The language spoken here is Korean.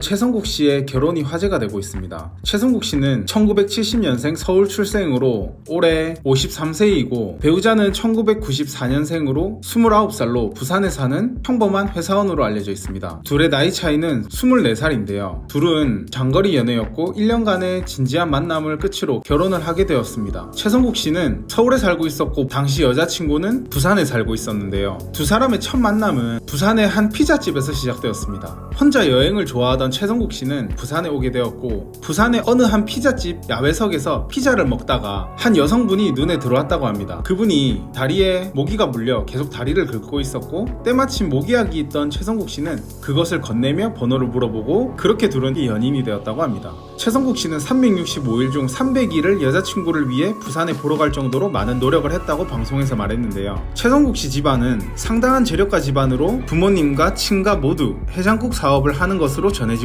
최성국 씨의 결혼이 화제가 되고 있습니다. 최성국 씨는 1970년생 서울 출생으로 올해 53세이고 배우자는 1994년생으로 29살로 부산에 사는 평범한 회사원으로 알려져 있습니다. 둘의 나이 차이는 24살인데요. 둘은 장거리 연애였고 1년간의 진지한 만남을 끝으로 결혼을 하게 되었습니다. 최성국 씨는 서울에 살고 있었고 당시 여자친구는 부산에 살고 있었는데요. 두 사람의 첫 만남은 부산의 한 피자집에서 시작되었습니다. 혼자 여행을 좋아하던 최성국 씨는 부산에 오게 되었고 부산의 어느 한 피자집 야외석에서 피자를 먹다가 한 여성분이 눈에 들어왔다고 합니다. 그분이 다리에 모기가 물려 계속 다리를 긁고 있었고 때마침 모기약이 있던 최성국 씨는 그것을 건네며 번호를 물어보고 그렇게 둘은 연인이 되었다고 합니다. 최성국 씨는 365일 중 300일을 여자친구를 위해 부산에 보러 갈 정도로 많은 노력을 했다고 방송에서 말했는데요. 최성국 씨 집안은 상당한 재력가 집안으로 부모님과 친가 모두 해장국 사업을 하는 것으로 전해지고